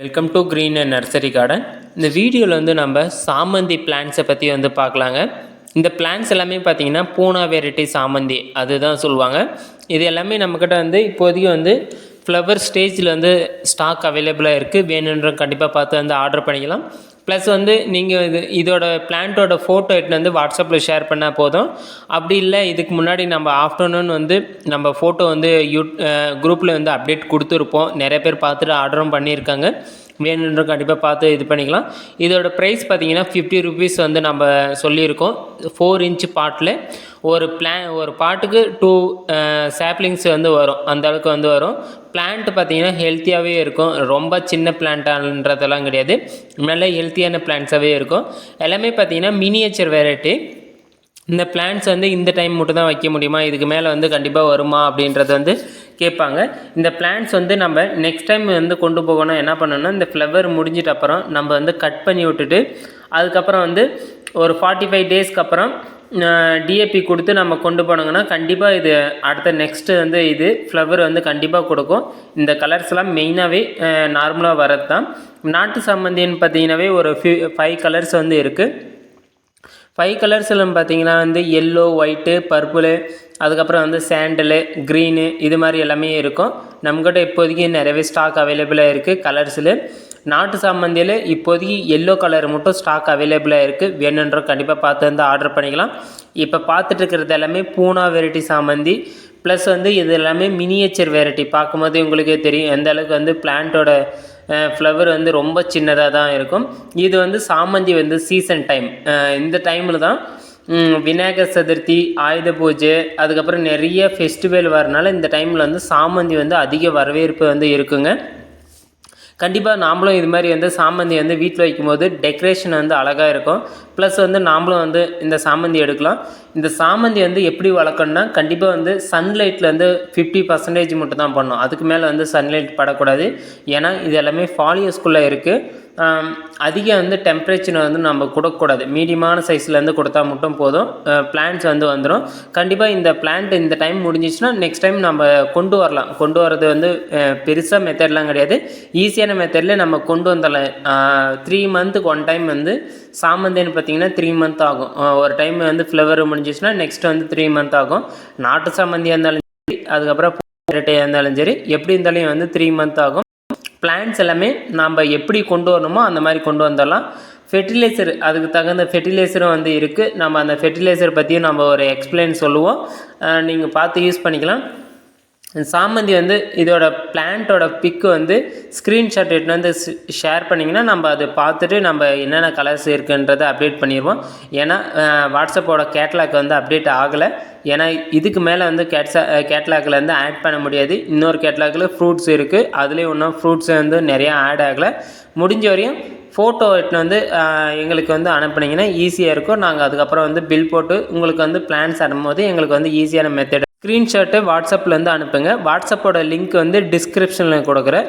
Welcome to green and nursery garden இந்த வீடியோவில் வந்து நம்ம சாமந்தி பிளான்ஸை பற்றி வந்து பார்க்கலாங்க. இந்த பிளான்ஸ் எல்லாமே பார்த்தீங்கன்னா பூனா வெரைட்டி சாமந்தி அதுதான் சொல்லுவாங்க. இது எல்லாமே நம்மக்கிட்ட வந்து இப்போதைக்கு வந்து ஃப்ளவர் ஸ்டேஜில் வந்து ஸ்டாக் அவைலபிளாக இருக்குது வேணுன்ற கண்டிப்பாக பார்த்து வந்து ஆர்டர் பண்ணிக்கலாம். ப்ளஸ் வந்து நீங்கள் இது இதோட பிளான்ட்டோட ஃபோட்டோ எடுத்துன்னு வந்து வாட்ஸ்அப்பில் ஷேர் பண்ணால் போதும். அப்படி இல்லை இதுக்கு முன்னாடி நம்ம ஆஃப்டர்நூன் வந்து நம்ம ஃபோட்டோ வந்து யூ குரூப்பில் வந்து அப்டேட் கொடுத்துருப்போம். நிறைய பேர் பார்த்துட்டு ஆர்டரும் பண்ணியிருக்காங்க. வேணுன்ற கண்டிப்பாக பார்த்து இது பண்ணிக்கலாம். இதோட ப்ரைஸ் பார்த்தீங்கன்னா ஃபிஃப்டி ருபீஸ் வந்து நம்ம சொல்லியிருக்கோம். ஃபோர் இன்ச் பாட்டில் ஒரு பிளான் ஒரு பாட்டுக்கு டூ சாப்ளிங்ஸ் வந்து வரும். அந்த அளவுக்கு வந்து வரும். பிளான்ட் பார்த்தீங்கன்னா ஹெல்த்தியாகவே இருக்கும். ரொம்ப சின்ன பிளான்ட்டான்றதெல்லாம் கிடையாது. நல்ல ஹெல்த்தியான பிளான்ட்ஸாகவே இருக்கும். எல்லாமே பார்த்தீங்கன்னா மினியேச்சர் வெரைட்டி இந்த பிளான்ஸ் வந்து இந்த டைம் மட்டும் தான் வைக்க முடியுமா? இதுக்கு மேலே வந்து கண்டிப்பாக வருமா? அப்படின்றது வந்து கேட்பாங்க. இந்த பிளான்ஸ் வந்து நம்ம நெக்ஸ்ட் டைம் வந்து கொண்டு போகணும். என்ன பண்ணணும்னா இந்த ஃப்ளவர் முடிஞ்சிட்ட அப்புறம் நம்ம வந்து கட் பண்ணி விட்டுட்டு அதுக்கப்புறம் வந்து ஒரு ஃபார்ட்டி ஃபைவ் டேஸ்க்கு அப்புறம் டிஏபி கொடுத்து நம்ம கொண்டு போனோங்கன்னா கண்டிப்பாக இது அடுத்த நெக்ஸ்ட்டு வந்து இது ஃப்ளவர் வந்து கண்டிப்பாக கொடுக்கும். இந்த கலர்ஸ்லாம் மெயினாகவே நார்மலாக வரது தான் நாட்டு சம்மந்தின்னு பார்த்தீங்கன்னாவே ஒரு ஃபியூ ஃபைவ் கலர்ஸ் வந்து இருக்குது ஃபைவ் கலர்ஸ்லாம் பார்த்தீங்கன்னா வந்து எல்லோ ஒயிட்டு பர்பிளு அதுக்கப்புறம் வந்து சாண்டலு க்ரீனு இது மாதிரி எல்லாமே இருக்கும். நம்மக்கிட்ட இப்போதைக்கு நிறையவே ஸ்டாக் அவைலபிளாக இருக்குது கலர்ஸில் நாட்டு சாமந்தியில் இப்போதைக்கு எல்லோ கலர் மட்டும் ஸ்டாக் அவைலபிளாக இருக்குது வேணுன்ற கண்டிப்பாக பார்த்து வந்து ஆர்டர் பண்ணிக்கலாம். இப்போ பார்த்துட்டு இருக்கிறது எல்லாமே பூனா வெரைட்டி சாமந்தி. ப்ளஸ் வந்து இது எல்லாமே மினியேச்சர் வெரைட்டி பார்க்கும்போது உங்களுக்கே தெரியும் எந்த அளவுக்கு வந்து பிளான்ட்டோட ஃப்ளவர் வந்து ரொம்ப சின்னதாக தான் இருக்கும். இது வந்து சாமந்தி வந்து சீசன் டைம் இந்த டைமில் தான் விநாயகர் சதுர்த்தி ஆயுத பூஜை அதுக்கப்புறம் நிறைய ஃபெஸ்டிவல் வரனால இந்த டைமில் வந்து சாமந்தி வந்து அதிக வரவேற்பு வந்து இருக்குங்க. கண்டிப்பாக நாம்ளும் இது மாதிரி வந்து சாமந்தி வந்து வீட்டில் வைக்கும்போது டெக்கரேஷன் வந்து அழகாக இருக்கும். ப்ளஸ் வந்து நாம்ளும் வந்து இந்த சாமந்தி எடுக்கலாம். இந்த சாமந்தி வந்து எப்படி வளர்க்கணும்னா கண்டிப்பாக வந்து சன்லைட்டில் வந்து ஃபிஃப்டி பர்சன்டேஜ் மட்டும் தான் பண்ணணும். அதுக்கு மேலே வந்து சன்லைட் படக்கூடாது. ஏன்னா இது எல்லாமே ஃபாலியோஸ்குள்ளே இருக்குது அதிக வந்து டெம்பரேச்சர் வந்து நம்ம கொடுக்கக்கூடாது. மீடியமான சைஸ்லேருந்து கொடுத்தா மட்டும் போதும். பிளான்ட்ஸ் வந்து வந்துடும் கண்டிப்பாக இந்த பிளான்ட் இந்த டைம் முடிஞ்சிச்சுன்னா நெக்ஸ்ட் டைம் நம்ம கொண்டு வரலாம். கொண்டு வரது வந்து பெருசாக மெத்தட்லாம் கிடையாது. ஈஸியான மெத்தடில் நம்ம கொண்டு வந்துடலாம். த்ரீ மந்த்துக்கு ஒன் டைம் வந்து சாமந்தின்னு பார்த்தீங்கன்னா த்ரீ மந்த் ஆகும். ஒரு டைம் வந்து ஃப்ளவர் முடிஞ்சிச்சுன்னா நெக்ஸ்ட் வந்து த்ரீ மந்த் ஆகும். நாட்டு சாமந்தியாக இருந்தாலும் சரி அதுக்கப்புறம் இரட்டையாக இருந்தாலும் சரி எப்படி இருந்தாலும் வந்து த்ரீ மந்த் ஆகும். பிளான்ஸ் எல்லாமே நாம் எப்படி கொண்டு வரணுமோ அந்த மாதிரி கொண்டு வந்துடலாம். ஃபெர்டிலைசர் அதுக்கு தகுந்த ஃபெர்டிலைசரும் வந்து இருக்குது நம்ம அந்த ஃபெர்டிலைசர் பற்றியும் நம்ம ஒரு எக்ஸ்பிளைன் சொல்லுவோம். நீங்கள் பார்த்து யூஸ் பண்ணிக்கலாம். சாமந்தி வந்து இதோட பிளான்ட்டோட பிக்கு வந்து ஸ்க்ரீன்ஷாட் எடுத்து வந்து ஷேர் பண்ணிங்கன்னா நம்ம அதை பார்த்துட்டு நம்ம என்னென்ன கலர்ஸ் இருக்குன்றதை அப்டேட் பண்ணிடுவோம். ஏன்னா வாட்ஸ்அப்போட கேட்லாக் வந்து அப்டேட் ஆகலை. ஏன்னா இதுக்கு மேலே வந்து கேட்ஸா கேட்லாகில் வந்து ஆட் பண்ண முடியாது. இன்னொரு கேட்லாகில் ஃப்ரூட்ஸ் இருக்குது அதுலேயும் இன்னும் ஃப்ரூட்ஸ் வந்து நிறையா ஆட் ஆகலை. முடிஞ்ச வரையும் ஃபோட்டோ எடுத்துன்னு வந்து எங்களுக்கு வந்து அனுப்புனீங்கன்னா ஈஸியாக இருக்கும். நாங்கள் அதுக்கப்புறம் வந்து பில் போட்டு உங்களுக்கு வந்து பிளான்ஸ் அனுப்பும்போது எங்களுக்கு வந்து ஈஸியான மெத்தட் ஸ்க்ரீன்ஷாட்டை வாட்ஸ்அப்பில் வந்து அனுப்புங்க. வாட்ஸ்அப்போட லிங்க் வந்து டிஸ்கிரிப்ஷனில் கொடுக்குறேன்.